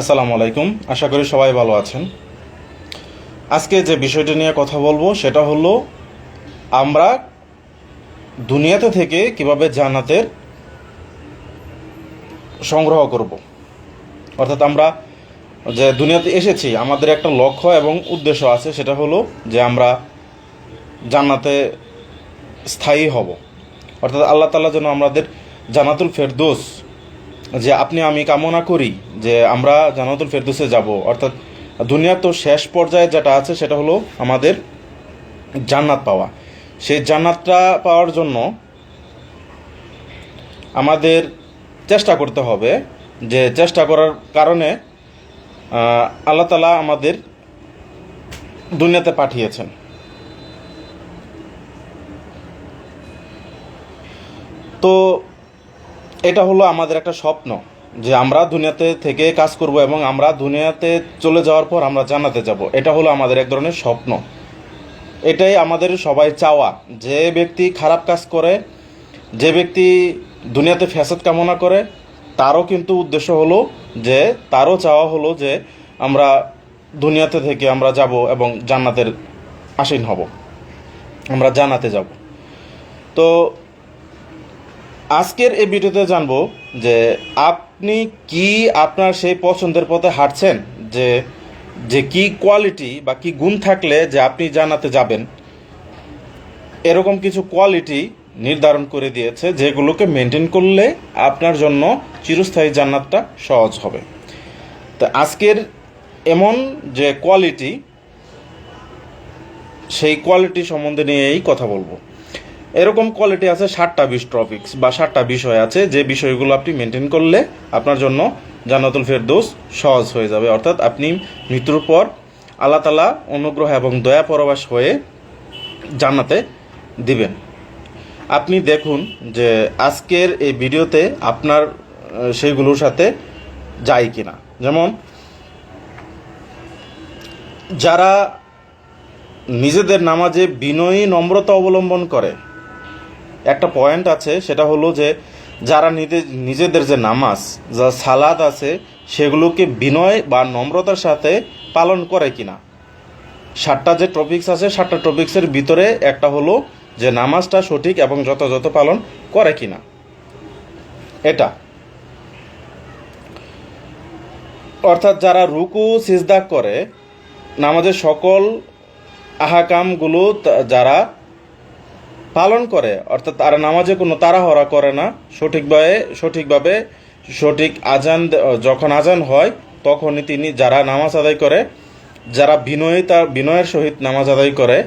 আসসালামু আলাইকুম। আশা করি সবাই ভালো আছেন। আজকে যে বিষয়টা নিয়ে কথা বলব সেটা হলো, আমরা দুনিয়াতে থেকে কীভাবে জান্নাতের সংগ্রহ করব। অর্থাৎ আমরা যে দুনিয়াতে এসেছি, আমাদের একটা লক্ষ্য এবং উদ্দেশ্য আছে, সেটা হলো যে আমরা জান্নাতে স্থায়ী হব। অর্থাৎ আল্লাহ তালা যেন আমাদের জানাতুল ফেরদোস যে আপনি, আমি কামনা করি যে আমরা জানাতুল ফেরদুসে যাব। অর্থাৎ দুনিয়ার তো শেষ পর্যায়ে যেটা আছে, সেটা হলো আমাদের জান্নাত পাওয়া। সেই জান্নাতটা পাওয়ার জন্য আমাদের চেষ্টা করতে হবে যে চেষ্টা করার কারণে আল্লাহ তালা আমাদের দুনিয়াতে পাঠিয়েছেন। তো এটা হলো আমাদের একটা স্বপ্ন যে আমরা দুনিয়াতে থেকে কাজ করব এবং আমরা দুনিয়াতে চলে যাওয়ার পর আমরা জানাতে যাব। এটা হলো আমাদের এক ধরনের স্বপ্ন। এটাই আমাদের সবাই চাওয়া। যে ব্যক্তি খারাপ কাজ করে, যে ব্যক্তি দুনিয়াতে ফ্যাসাদ কামনা করে, তারও কিন্তু উদ্দেশ্য হলো যে, তারও চাওয়া হলো যে, আমরা দুনিয়াতে থেকে আমরা যাব এবং জান্নাতের আসীন হব। আমরা জানাতে যাব। তো আজকের এই ভিডিওতে জানব যে আপনি কি আপনার সেই পছন্দের পথে হাঁটছেন? যে যে কি কোয়ালিটি বা কি গুণ থাকলে যে আপনি জানাতে যাবেন? এরকম কিছু কোয়ালিটি নির্ধারণ করে দিয়েছে, যেগুলোকে মেনটেন করলে আপনার জন্য চিরস্থায়ী জান্নাতটা সহজ হবে। তো আজকের এমন যে কোয়ালিটি সেই কোয়ালিটি সম্বন্ধে নিয়েই কথা বলব। এরকম কোয়ালিটি আছে ষাটটা বিশ টপিক্স বা ষাটটা বিষয় আছে, যে বিষয়গুলো আপনি মেনটেন করলে আপনার জন্য জান্নাতুল ফেরদৌস সহজ হয়ে যাবে। অর্থাৎ আপনি মৃত্যুর পর আল্লাহ তালা অনুগ্রহ এবং দয়া পরবাস হয়ে জান্নাতে দিবেন। আপনি দেখুন যে আজকের এই ভিডিওতে আপনার সেইগুলোর সাথে যায় কি না যেমন, যারা নিজেদের নামাজে বিনয়ী নম্রতা অবলম্বন করে একটা পয়েন্ট আছে, সেটা হলো যে যারা নিজে- নিজেদের যে নামাজ, যা সালাদ আছে, সেগুলোকে বিনয় বা নম্রতার সাথে পালন করে কিনা। সাতটা যে টপিক্স আছে, সাতটা টপিক্সের ভিতরে একটা হলো যে নামাজটা সঠিক এবং যথাযথ পালন করে কিনা। এটা। অর্থাৎ যারা রুকু, সিজদা করে, নামাজের সকল আহাকামগুলো যারা পালন করে, অর্থাৎ তারা নামাজে কোনো তাড়াহড়া করে না, সঠিকভাবে সঠিকভাবে সঠিক আজান যখন আজান হয়, তখনই তিনি যারা নামাজ আদায় করে, যারা বিনয়িতা, বিনয়ের সহিত নামাজ আদায় করে,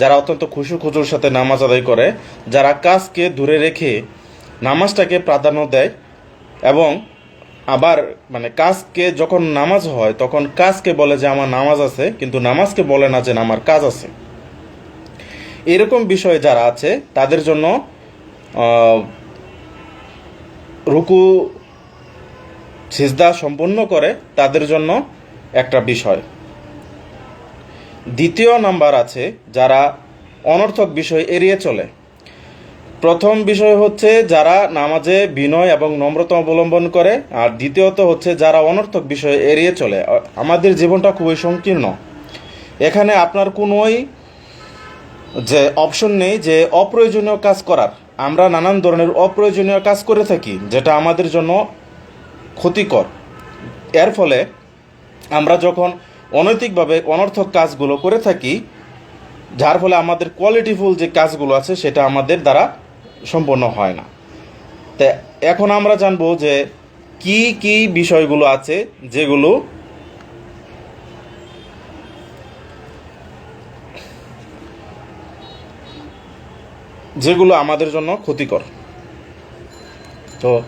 যারা অত্যন্ত খুশু খুচুর সাথে নামাজ আদায় করে, যারা কাজকে দূরে রেখে নামাজটাকে প্রাধান্য দেয় এবং আবার মানে কাজকে যখন নামাজ হয়, তখন কাজকে বলে যে আমার নামাজ আছে, কিন্তু নামাজকে বলে না যে আমার কাজ আছে। এরকম বিষয় যারা আছে, তাদের জন্য রুকু, সিজদা সম্পন্ন করে, তাদের জন্য একটা বিষয়। দ্বিতীয় নাম্বার আছে, যারা অনর্থক বিষয় এড়িয়ে চলে। প্রথম বিষয় হচ্ছে যারা নামাজে বিনয় এবং নম্রতা অবলম্বন করে, আর দ্বিতীয়ত হচ্ছে যারা অনর্থক বিষয় এড়িয়ে চলে। আমাদের জীবনটা খুবই সংকীর্ণ। এখানে আপনার কোনোই যে অপশন নেই যে অপ্রয়োজনীয় কাজ করার। আমরা নানান ধরনের অপ্রয়োজনীয় কাজ করে থাকি, যেটা আমাদের জন্য ক্ষতিকর। এর ফলে আমরা যখন অনৈতিকভাবে অনর্থক কাজগুলো করে থাকি, যার ফলে আমাদের কোয়ালিটিফুল যে কাজগুলো আছে, সেটা আমাদের দ্বারা সম্পন্ন হয় না। তা এখন আমরা জানব যে কি কি বিষয়গুলো আছে যেগুলো যেগুলো আমাদের জন্য ক্ষতিকর। তো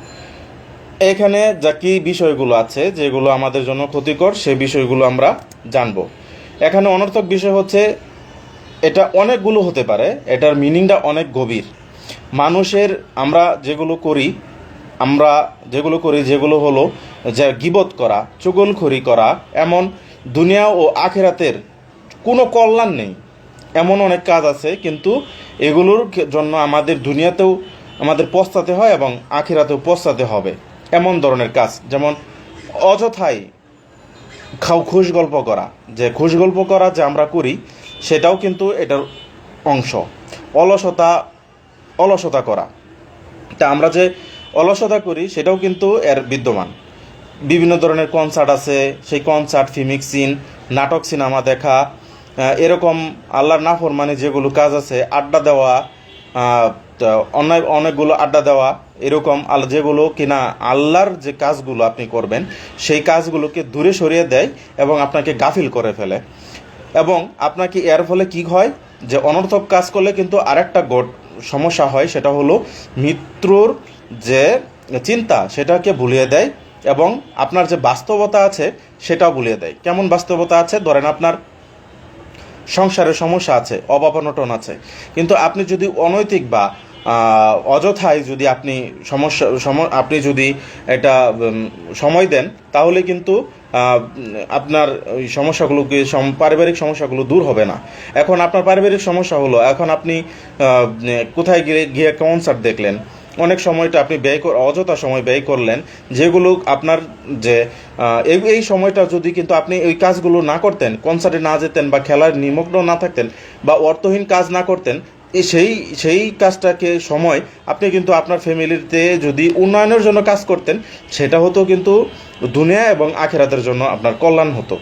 এখানে যা কি বিষয়গুলো আছে যেগুলো আমাদের জন্য ক্ষতিকর, সে বিষয়গুলো আমরা জানব। এখানে অনর্থক বিষয় হচ্ছে, এটা অনেকগুলো হতে পারে, এটার মিনিংটা অনেক গভীর। মানুষের আমরা যেগুলো করি, আমরা যেগুলো করি যেগুলো হলো যে গিবত করা, চুগলখড়ি করা, এমন দুনিয়া ও আখেরাতের কোনো কল্যাণ নেই। এমন অনেক কাজ আছে, কিন্তু এগুলোর জন্য আমাদের দুনিয়াতেও, আমাদের পস্তাতে হয় এবং আখিরাতেও পস্তাতে হবে। এমন ধরনের কাজ, যেমন অযথাই খাও খুশ গল্প করা। যে খুশ গল্প করা যে আমরা করি, সেটাও কিন্তু এটার অংশ। অলসতা অলসতা করা। তা আমরা যে অলসতা করি, সেটাও কিন্তু এর বিদ্যমান। বিভিন্ন ধরনের কনসার্ট আছে, সেই কনসার্ট ফিমিক সিন নাটক সিনেমা দেখা এরকম আল্লাহর নাফরমানি যেগুলো কাজ আছে, আড্ডা দেওয়া অনেক, অনেকগুলো আড্ডা দেওয়া, এরকম আল, যেগুলো কিনা আল্লাহর যে কাজগুলো আপনি করবেন, সেই কাজগুলোকে দূরে সরিয়ে দেয় এবং আপনাকে গাফিল করে ফেলে। এবং আপনাকে এর ফলে কি হয়? যে অনর্থক কাজ করলে কিন্তু আরেকটা গোট, সমস্যা হয়, সেটা হলো মৃত্যুর যে চিন্তা, সেটাকে ভুলিয়ে দেয় এবং আপনার যে বাস্তবতা আছে, সেটাও ভুলিয়ে দেয়। কেমন বাস্তবতা আছে? ধরেন আপনার সংসারের সমস্যা আছে অভাব অনটন আছে। কিন্তু আপনি যদি অনৈতিক বা অযথায় যদি আপনি সমস্যা, সম- আপনি যদি এটা সময় দেন, তাহলে কিন্তু আপনার ওই সমস্যাগুলোকে, সম- পারিবারিক সমস্যাগুলো দূর হবে না। এখন আপনার পারিবারিক সমস্যা হলো, এখন আপনি কোথায় গিয়ে গিয়ে কনসার্ট দেখলেন? অনেক সময়টা আপনি ব্যয় অযথা সময় ব্যয় করলেন, যেগুলো আপনার যে এই এই সময়টা যদি কিন্তু আপনি ওই কাজগুলো না করতেন কনসার্টে না যেতেন বা খেলার নিমগ্ন না থাকতেন বা অর্থহীন কাজ না করতেন সেই সেই কাজটাকে সময় আপনি কিন্তু আপনার ফ্যামিলিতে যদি উন্নয়নের জন্য কাজ করতেন, সেটা হতো কিন্তু দুনিয়া এবং আখেরাতের জন্য আপনার কল্যাণ হতো।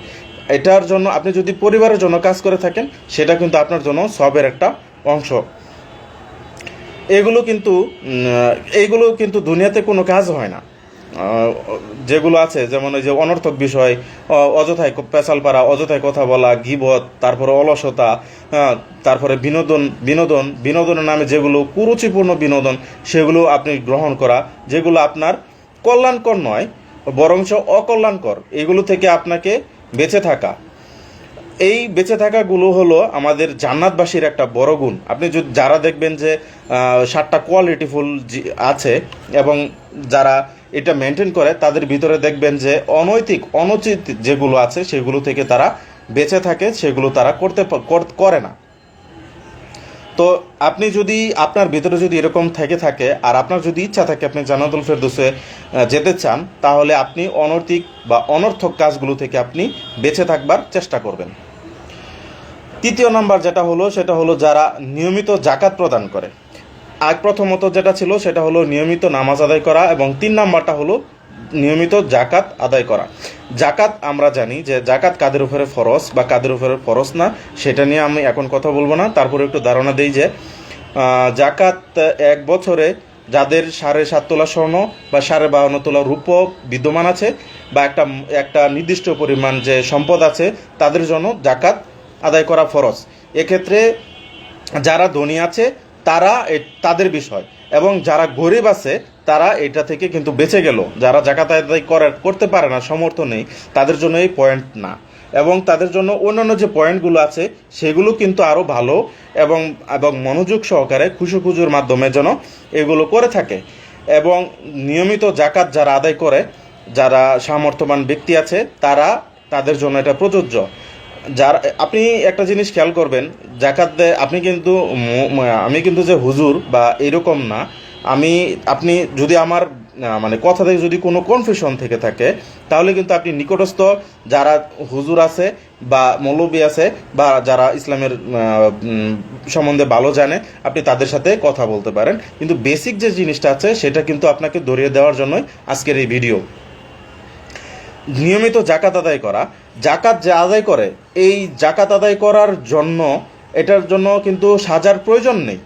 এটার জন্য আপনি যদি পরিবারের জন্য কাজ করে থাকেন, সেটা কিন্তু আপনার জন্য সবের একটা অংশ। এগুলো কিন্তু এইগুলো কিন্তু দুনিয়াতে কোনো কাজ হয় না। যেগুলো আছে যেমন ওই যে অনর্থক বিষয় অযথায় পেশাল পাড়া অযথায় কথা বলা গিবত তারপরে অলসতা হ্যাঁ, তারপরে বিনোদন বিনোদন বিনোদনের নামে যেগুলো কুরুচিপূর্ণ বিনোদন সেগুলো আপনি গ্রহণ করা যেগুলো আপনার কল্যাণকর নয় বরঞ্চ অকল্যাণকর। এগুলো থেকে আপনাকে বেঁচে থাকা। এই বেঁচে থাকাগুলো হলো আমাদের জান্নাতবাসীর একটা বড় গুণ। আপনি যদি যারা দেখবেন যে সাতটা কোয়ালিটিফুল আছে এবং যারা এটা মেনটেন করে, তাদের ভিতরে দেখবেন যে অনৈতিক, অনুচিত যেগুলো আছে, সেগুলো থেকে তারা বেঁচে থাকে, সেগুলো তারা করতে করে না। তো আপনি যদি আপনার ভিতরে যদি এরকম থেকে থাকে, আর আপনার যদি ইচ্ছা থাকে আপনি জান্নাতুল ফেরদৌসে যেতে চান, তাহলে আপনি অনৈতিক বা অনর্থক কাজগুলো থেকে আপনি বেঁচে থাকবার চেষ্টা করবেন। তৃতীয় নাম্বার যেটা হলো, সেটা হলো যারা নিয়মিত জাকাত প্রদান করে। আগ প্রথমত যেটা ছিল, সেটা হলো নিয়মিত নামাজ আদায় করা এবং তিন নাম্বারটা হলো নিয়মিত জাকাত আদায় করা। জাকাত আমরা জানি যে জাকাত কাদের উপরে ফরজ বা কাদের উপরে ফরজ না, সেটা নিয়ে আমি এখন কথা বলব না। তারপরে একটু ধারণা দিই যে জাকাত এক বছরে যাদের সাড়ে সাত তোলা স্বর্ণ বা সাড়ে বাহান্ন তোলা রূপ বিদ্যমান আছে বা একটা একটা নির্দিষ্ট পরিমাণ যে সম্পদ আছে, তাদের জন্য জাকাত আদায় করা ফরজ। এক্ষেত্রে যারা ধনী আছে, তারা তাদের বিষয়। এবং যারা গরিব আছে, তারা এটা থেকে কিন্তু বেঁচে গেল। যারা জাকাত আদায় করার, করতে পারে না, সমর্থ নেই, তাদের জন্য এই পয়েন্ট না। এবং তাদের জন্য অন্যান্য যে পয়েন্টগুলো আছে, সেগুলো কিন্তু আরও ভালো এবং এবং মনোযোগ সহকারে খুশু খুজুর মাধ্যমে যেন এগুলো করে থাকে। এবং নিয়মিত জাকাত যারা আদায় করে, যারা সামর্থ্যবান ব্যক্তি আছে, তারা তাদের জন্য এটা প্রযোজ্য। যার আপনি একটা জিনিস খেয়াল করবেন জাকাত আপনি কিন্তু আমি কিন্তু যে হুজুর বা এরকম না, আমি আপনি যদি আমার মানে কথা থেকে যদি কোনো কনফিউশন থেকে থাকে, তাহলে কিন্তু আপনি নিকটস্থ যারা হুজুর আছে বা মৌলবী আছে বা যারা ইসলামের সম্বন্ধে ভালো জানে, আপনি তাদের সাথে কথা বলতে পারেন। কিন্তু বেসিক যে জিনিসটা আছে, সেটা কিন্তু আপনাকে ধরিয়ে দেওয়ার জন্যই আজকের এই ভিডিও নিয়মিত জাকাত আদায় করা জাকাত যে আদায় করে, এই জাকাত আদায় করার জন্য এটার জন্য কিন্তু সাজার প্রয়োজন নেই।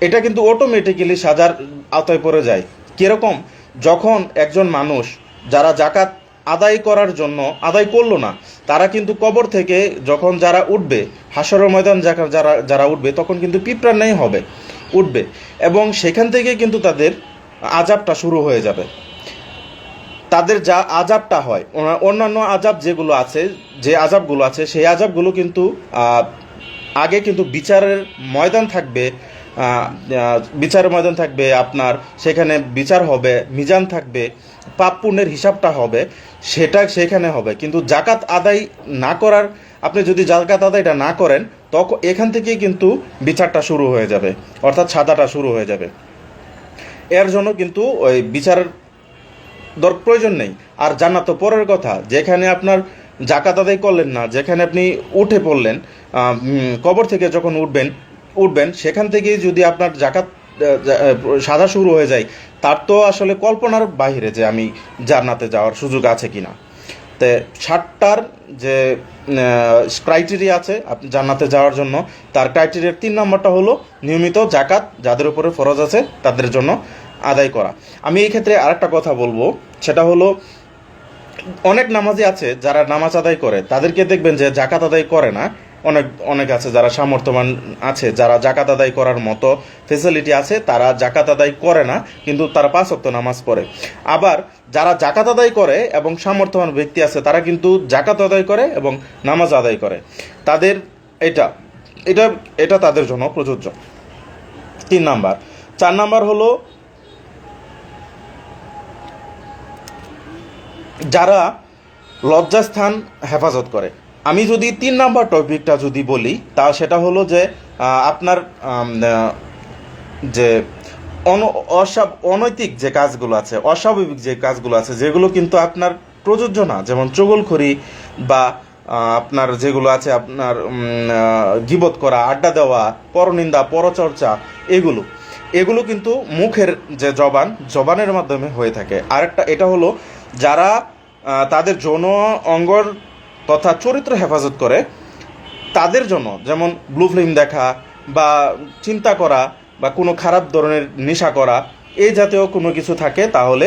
এটা কিন্তু অটোমেটিক্যালি সাজার আওতায় পড়ে যায়। কীরকম? যখন একজন মানুষ যারা জাকাত আদায় করার জন্য আদায় করল না, তারা কিন্তু কবর থেকে যখন যারা উঠবে হাসরের ময়দান যারা যারা উঠবে, তখন কিন্তু পিঁপড়ার নেই হবে, উঠবে। এবং সেখান থেকে কিন্তু তাদের আজাবটা শুরু হয়ে যাবে। তাদের যা আজাবটা হয় অন্যান্য আজাব যেগুলো আছে, যে আজাবগুলো আছে, সেই আজাবগুলো কিন্তু আগে কিন্তু বিচারের ময়দান থাকবে বিচারের ময়দান থাকবে আপনার, সেখানে বিচার হবে, মিজান থাকবে, পাপ পুণ্যের হিসাবটা হবে, সেটা সেখানে হবে। কিন্তু জাকাত আদায় না করার, আপনি যদি জাকাত আদায়টা না করেন তখন এখান থেকেই কিন্তু বিচারটা শুরু হয়ে যাবে, অর্থাৎ সাদাটা শুরু হয়ে যাবে। এর জন্য কিন্তু ওই বিচারের দর প্রয়োজন নেই। আর জান্নাত তো পরের কথা, যেখানে আপনার জাকাত আদায় করলেন না, যেখানে আপনি উঠে পড়লেন কবর থেকে যখন উঠবেন উঠবেন, সেখান থেকেই যদি আপনার জাকাত সাদা শুরু হয়ে যায়, তার তো আসলে কল্পনার বাইরে যে আমি জান্নাতে যাওয়ার সুযোগ আছে কি না তে ষাটটার যে ক্রাইটেরিয়া আছে আপনি জান্নাতে যাওয়ার জন্য, তার ক্রাইটেরিয়ার তিন নম্বরটা হলো নিয়মিত জাকাত যাদের উপরে ফরজ আছে, তাদের জন্য। আদায় করা। আমি এই ক্ষেত্রে আরেকটা কথা বলব, সেটা হলো, অনেক নামাজি আছে যারা নামাজ আদায় করে, তাদেরকে দেখবেন যে জাকাত আদায় করে না। অনেক অনেক আছে যারা সামর্থ্যবান আছে, যারা জাকাত আদায় করার মতো ফেসিলিটি আছে, তারা জাকাত আদায় করে না, কিন্তু তারা পাঁচ অক্ত নামাজ পড়ে। আবার যারা জাকাত আদায় করে এবং সামর্থ্যবান ব্যক্তি আছে, তারা কিন্তু জাকাত আদায় করে এবং নামাজ আদায় করে। তাদের এটা এটা এটা তাদের জন্য প্রযোজ্য। তিন নাম্বার। চার নাম্বার হলো যারা লজ্জাস্থান হেফাজত করে। আমি যদি তিন নাম্বার টপিকটা যদি বলি, তা সেটা হলো যে আপনার যে অন অস্বাব অনৈতিক যে কাজগুলো আছে, অস্বাভাবিক যে কাজগুলো আছে, যেগুলো কিন্তু আপনার প্রযোজ্য না। যেমন চগলখড়ি বা আপনার যেগুলো আছে, আপনার গিবত করা, আড্ডা দেওয়া, পরনিন্দা, পরচর্চা, এগুলো। এগুলো কিন্তু মুখের যে জবান, জবানের মাধ্যমে হয়ে থাকে। আরেকটা, এটা হলো যারা তাদের যৌন অঙ্গর তথা চরিত্র হেফাজত করে। তাদের জন্য যেমন ব্লু ফিল্ম দেখা বা চিন্তা করা বা কোনো খারাপ ধরনের নেশা করা এই জাতীয় কোনো কিছু থাকে তাহলে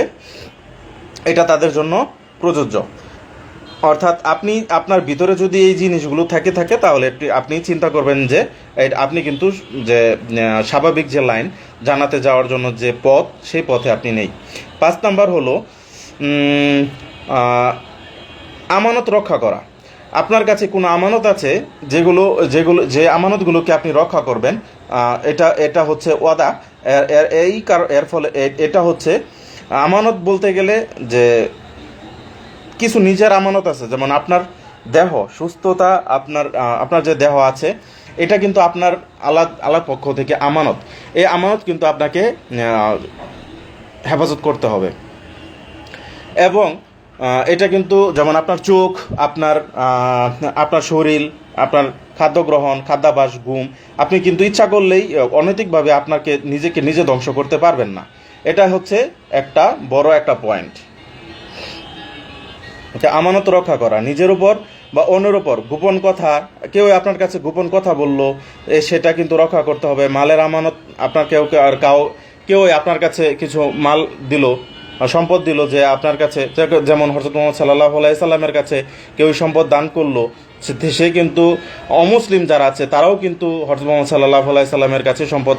এটা তাদের জন্য প্রযোজ্য। অর্থাৎ আপনি, আপনার ভিতরে যদি এই জিনিসগুলো থাকে থাকে তাহলে আপনি চিন্তা করবেন যে আপনি কিন্তু যে স্বাভাবিক যে লাইন জানাতে যাওয়ার জন্য যে পথ, সেই পথে আপনি নেই। পাঁচ নাম্বার হলো আমানত রক্ষা করা। আপনার কাছে কোনো আমানত আছে যেগুলো যেগুলো, যে আমানতগুলোকে আপনি রক্ষা করবেন? এটা এটা হচ্ছে ওয়াদা। এই কার, এর ফলে এটা হচ্ছে, আমানত বলতে গেলে যে কিছু নিজের আমানত আছে, যেমন আপনার দেহ, সুস্থতা, আপনার আপনার যে দেহ আছে, এটা কিন্তু আপনার আলাদ আলাদ পক্ষ থেকে আমানত। এই আমানত কিন্তু আপনাকে হেফাজত করতে হবে। এবং এটা কিন্তু যেমন আপনার চোখ, আপনার আপনার শরীর, আপনার খাদ্য গ্রহণ, খাদ্যাভাস, ঘুম, আপনি কিন্তু ইচ্ছা করলেই অনৈতিকভাবে আপনাকে নিজেকে নিজে ধ্বংস করতে পারবেন না। এটা হচ্ছে একটা বড় একটা পয়েন্ট আমানত রক্ষা করা, নিজের উপর বা অন্যের উপর। গোপন কথা, কেউ আপনার কাছে গোপন কথা বলল সেটা কিন্তু রক্ষা করতে হবে। মালের আমানত আপনার কেউ, আর কাউ কেউ আপনার কাছে কিছু মাল দিল সম্পদ দিল যে আপনার কাছে, যেমন হজরত মোহাম্মদ সাল্লাহ সাল্লামের কাছে কেউ সম্পদ দান করল, সে- কিন্তু অমুসলিম যারা আছে, তারাও কিন্তু হজরত মোহাম্মদ সাল্লাহ সাল্লামের কাছে সম্পদ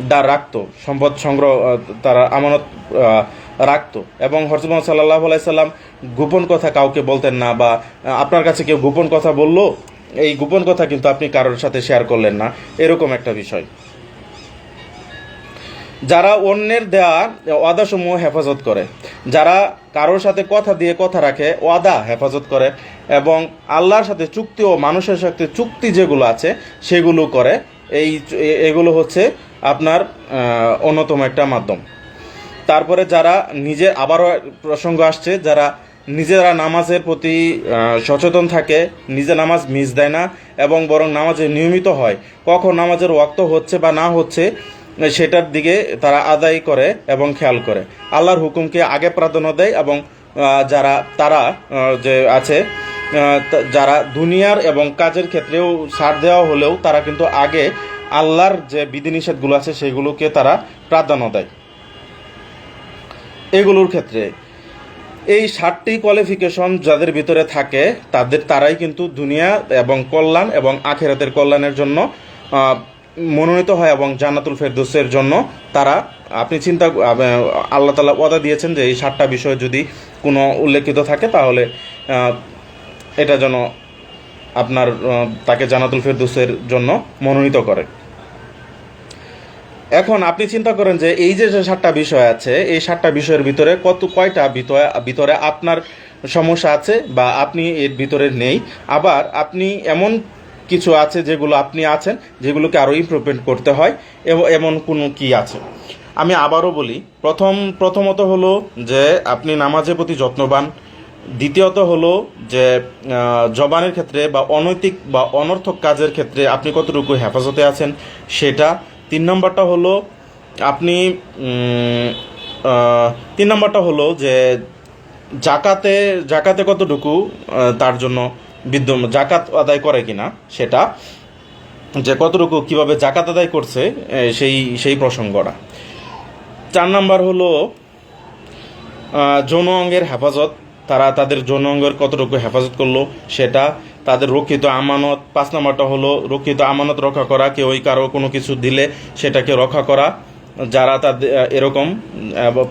দা রাখতো, সম্পদ সংগ্রহ তারা আমানত রাখতো। এবং হজরত মোহাম্মদ সাল্লাহ সাল্লাম গোপন কথা কাউকে বলতেন না বা আপনার কাছে কেউ গোপন কথা বলল, এই গোপন কথা কিন্তু আপনি কারোর সাথে শেয়ার করলেন না। এরকম একটা বিষয়। যারা অন্যের দেয়া ওয়াদাসমূহ হেফাজত করে, যারা কারোর সাথে কথা দিয়ে কথা রাখে, ওয়াদা হেফাজত করে এবং আল্লাহর সাথে চুক্তি ও মানুষের সাথে চুক্তি যেগুলো আছে, সেগুলো করে, এই এগুলো হচ্ছে আপনার অন্যতম একটা মাধ্যম। তারপরে যারা নিজের আবারও প্রসঙ্গ আসছে, যারা নিজেরা নামাজের প্রতি সচেতন থাকে, নিজে নামাজ মিস দেয় না এবং বরং নামাজে নিয়মিত হয়, কখন নামাজের ওয়াক্ত হচ্ছে বা না হচ্ছে সেটার দিকে তারা আদায় করে এবং খেয়াল করে। আল্লাহর হুকুমকে আগে প্রাধান্য দেয় এবং যারা, তারা যে আছে যারা দুনিয়ার এবং কাজের ক্ষেত্রেও ছাড় দেওয়া হলেও তারা কিন্তু আগে আল্লাহর যে বিধিনিষেধগুলো আছে সেগুলোকে তারা প্রাধান্য দেয়। এগুলোর ক্ষেত্রে এই ষাটটি কোয়ালিফিকেশন যাদের ভিতরে থাকে, তাদের, তারাই কিন্তু দুনিয়া এবং কল্যাণ এবং আখেরাতের কল্যাণের জন্য মনোনীত হয় এবং জান্নাতুল ফেরদৌসের জন্য তারা, আপনি চিন্তা আল্লাহ তালা ওয়াদা দিয়েছেন যে এই সাতটা বিষয় যদি কোনো উল্লেখিত থাকে তাহলে এটা যেন আপনার তাকে জান্নাতুল ফেরদৌসের জন্য মনোনীত করে। এখন আপনি চিন্তা করেন যে এই যে সাতটা বিষয় আছে, এই সাতটা বিষয়ের ভিতরে কত, কয়টা ভিতরে আপনার সমস্যা আছে বা আপনি এর ভিতরে নেই। আবার আপনি এমন কিছু আছে যেগুলো আপনি আছেন, যেগুলোকে আরও ইমপ্রুভমেন্ট করতে হয়, এবং, এমন কোনো কি আছে? আমি আবারও বলি, প্রথম, প্রথমত হলো যে আপনি নামাজের প্রতি যত্নবান। দ্বিতীয়ত হলো যে জবানের ক্ষেত্রে বা অনৈতিক বা অনর্থক কাজের ক্ষেত্রে আপনি কতটুকু হেফাজতে আছেন সেটা। তিন নম্বরটা হলো আপনি তিন নম্বরটা হলো যে, জাকাতে জাকাতে কতটুকু তার জন্য বিদ্যমান জাকাত আদায় করে কিনা সেটা, যে কতটুকু কীভাবে জাকাত আদায় করছে সেই সেই প্রসঙ্গটা। চার নাম্বার হলো যৌন অঙ্গের হেফাজত, তারা তাদের যৌন অঙ্গের কতটুকু হেফাজত করল সেটা, তাদের রক্ষিত আমানত, পাঁচ নাম্বারটা হলো রক্ষিত আমানত রক্ষা করা, কেউ ওই কারও কোনো কিছু দিলে সেটাকে রক্ষা করা, যারা তাদের এরকম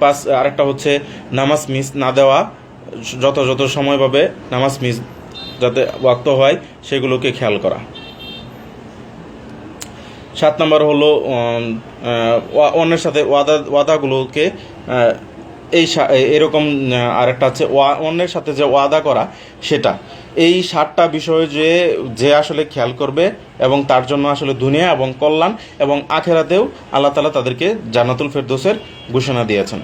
পাঁচ, আরেকটা হচ্ছে নামাজ মিস না দেওয়া, যথাযথ সময়ভাবে নামাজ মিস যাতে ওয়াক্ত হয়, সেগুলোকে খেয়াল করা। সাত নম্বর হলো অন্যের সাথে ওয়াদা, ওয়াদাগুলোকে এই এরকম আরেকটা আছে অন্যের সাথে যে ওয়াদা করা, সেটা। এই সাতটা বিষয় যে যে আসলে খেয়াল করবে এবং তার জন্য আসলে দুনিয়া এবং কল্যাণ এবং আখেরাতেও আল্লাহ তালা তাদেরকে জান্নাতুল ফেরদোসের ঘোষণা দিয়েছেন।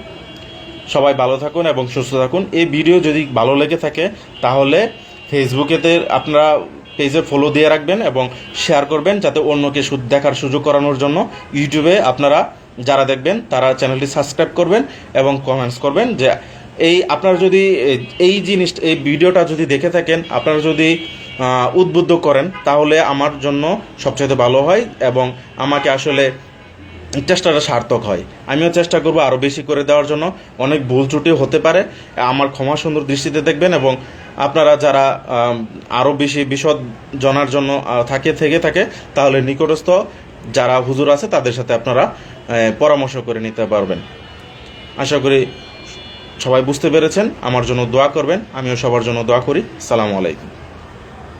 সবাই ভালো থাকুন এবং সুস্থ থাকুন। এই ভিডিও যদি ভালো লেগে থাকে, তাহলে ফেসবুকেতে আপনারা পেজে ফলো দিয়ে রাখবেন এবং শেয়ার করবেন যাতে অন্যকে দেখার সুযোগ করানোর জন্য। ইউটিউবে আপনারা যারা দেখবেন, তারা চ্যানেলটি সাবস্ক্রাইব করবেন এবং কমেন্টস করবেন যে এই আপনারা যদি এই জিনিস এই ভিডিওটা যদি দেখে থাকেন, আপনারা যদি উদ্বুদ্ধ করেন, তাহলে আমার জন্য সবচেয়ে ভালো হয় এবং আমাকে আসলে চেষ্টাটা সার্থক হয়। আমিও চেষ্টা করব আরও বেশি করে দেওয়ার জন্য। অনেক ভুল ত্রুটি হতে পারে। আমার ক্ষমা সুন্দর দৃষ্টিতে দেখবেন এবং আপনারা যারা আরও বেশি বিশদ জানার জন্য থাকে, থেকে থাকে, তাহলে নিকটস্থ যারা হুজুর আছে, তাদের সাথে আপনারা পরামর্শ করে নিতে পারবেন। আশা করি সবাই বুঝতে পেরেছেন। আমার জন্য দোয়া করবেন। আমিও সবার জন্য দোয়া করি। সালাম আলাইকুম।